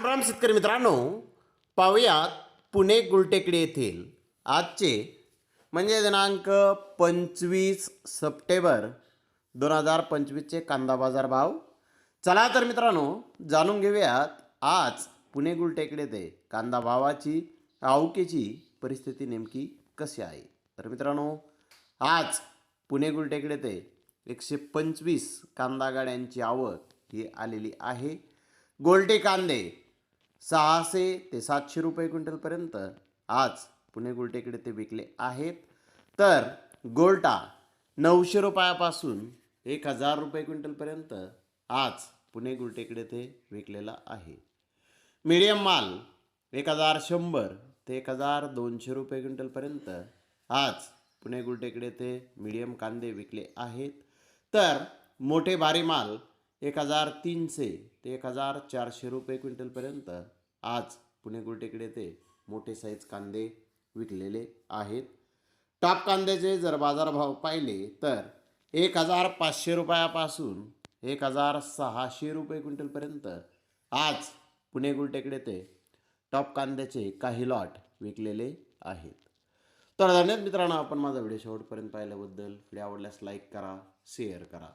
रामराम शेतकरी मित्रांनो पाहुयात पुणे गुलटेकडी येथील आजचे म्हणजे दिनांक पंचवीस सप्टेंबर दोन हजार पंचवीसचे कांदा बाजार भाव. चला तर मित्रांनो जाणून घेऊयात आज पुणे गुलटेकडे ते कांदा भावाची आवकेची परिस्थिती नेमकी कशी आहे. तर मित्रांनो आज पुणे गुलटेकडे ते एकशे पंचवीस कांदा गाड्यांची आवक ही आलेली आहे. गोल्टे कांदे सहाशे ते सातशे रुपये क्विंटलपर्यंत आज पुणे गुलटेकडे ते विकले आहेत. तर गोल्टा नऊशे रुपयापासून एक हजार रुपये क्विंटलपर्यंत आज पुणे गुलटेकडे ते विकलेला आहे. मीडियम माल एक हजार शंभर ते एक हजार दोनशे रुपये क्विंटलपर्यंत आज पुणे गुलटेकडे ते मिडियम कांदे विकले आहेत. तर मोठे भारी माल एक हजार तीनशे ते एक हजार चारशे रुपये क्विंटलपर्यंत आज पुणे गुलटेकडे ते मोठे साईज कांदे विकलेले आहेत. टॉप कांद्याचे जर बाजारभाव पाहिले तर एक हजार पाचशे रुपयापासून एक हजार सहाशे रुपये क्विंटलपर्यंत आज पुणे गुलटेकडे ते टॉप कांद्याचे काही लॉट विकलेले आहेत. तर धन्यवाद मित्रांनो आपण माझा व्हिडिओ शेवटपर्यंत पाहिल्याबद्दल. व्हिडिओ आवडल्यास लाईक करा शेअर करा.